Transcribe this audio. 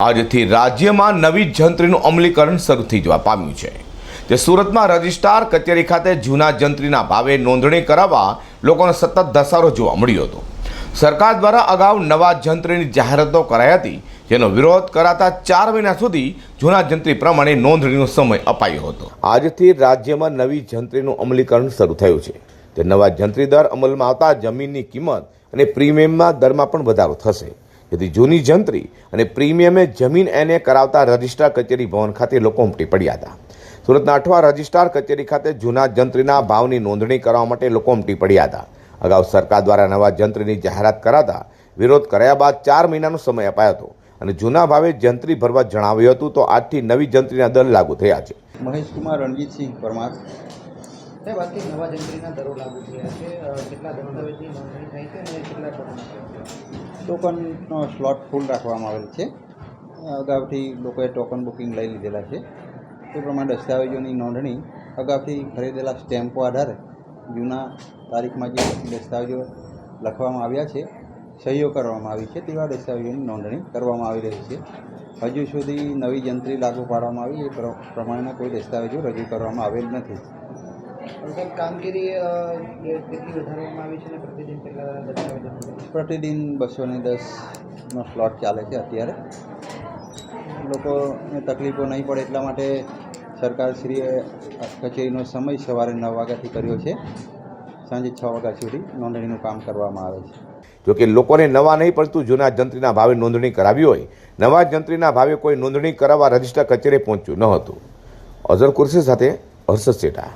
આજથી રાજ્યમાં નવી જંત્રીનું અમલીકરણ શરૂ થઈ જવા પામ્યું છે. જે સુરતમાં રજિસ્ટ્રાર કચેરી ખાતે જૂના જંત્રીના ભાવે નોંધણી કરાવવા લોકોનો સતત ધસારો જોવા મળ્યો હતો. સરકાર દ્વારા અગાઉ નવા જંત્રીની જાહેરાતો કરાઈ હતી, જેનો વિરોધ કરાતા ચાર મહિના સુધી જૂના જંત્રી પ્રમાણે નોંધણીનો સમય અપાયો હતો. આજથી રાજ્યમાં નવી જંત્રીનું અમલીકરણ શરૂ થયું છે. તે નવા જંત્રી દર અમલમાં આવતા જમીનની કિંમત અને પ્રીમિયમમાં દરમાં પણ વધારો થશે. જેથી જૂની જંત્રી અને પ્રીમિયમે જમીન એને કરાવતા રજિસ્ટ્રાર કચેરી ભવન ખાતે લોકો ઉમટી પડ્યા હતા. સુરતના અઠવા રજિસ્ટ્રાર કચેરી ખાતે જૂના જંત્રીના ભાવની નોંધણી કરવા માટે લોકો ઉમટી પડ્યા હતા. અગાઉ સરકાર દ્વારા નવા જંત્રીની જાહેરાત કરાતા વિરોધ કર્યા બાદ ચાર મહિનાનો સમય અપાયો હતો અને જૂના ભાવે જંત્રી ભરવા જણાવ્યું હતું તો આજથી નવી જંત્રીના દર લાગુ થયા છે. મહેશકુમાર રણજીતસિંહ પરમાર. સાહેબ આજથી નવા જંત્રીના દરો લાગુ થયા છે. કેટલા દસ્તાવેજની નોંધણી થાય છે અને કેટલા ટોકનનો સ્લોટ ફૂલ રાખવામાં આવેલ છે. અગાઉથી લોકોએ ટોકન બુકિંગ લઈ લીધેલા છે. તે પ્રમાણે દસ્તાવેજોની નોંધણી અગાઉથી ખરીદેલા સ્ટેમ્પો આધારે જૂના તારીખમાં જે દસ્તાવેજો લખવામાં આવ્યા છે, સહીઓ કરવામાં આવી છે તેવા દસ્તાવેજોની નોંધણી કરવામાં આવી રહી છે. હજુ સુધી નવી જંત્રી લાગુ પાડવામાં આવી એ પ્ર- પ્રમાણેના કોઈ દસ્તાવેજો રજૂ કરવામાં આવેલ નથી. પ્રતિદિન કેટલા દસ્તાવેજો નોંધાય છે? પ્રતિદિન બસો ને દસનો સ્લોટ ચાલે છે અત્યારે. લોકોને તકલીફો નહીં પડે એટલા માટે સરકારશ્રીએ કચેરીનો સમય સવારે નવ વાગ્યાથી કર્યો છે. સાંજે છ વાગ્યા સુધી નોંધણીનું કામ કરવામાં આવે છે. જોકે લોકોને નવા નહીં પડતું જૂના જંત્રીના ભાવે નોંધણી કરાવી હોય નવા જંત્રીના ભાવે કોઈ નોંધણી કરાવવા રજિસ્ટર કચેરી પહોંચ્યું ન હતું. અઝર કુર્સી સાથે હર્ષદ સેઠા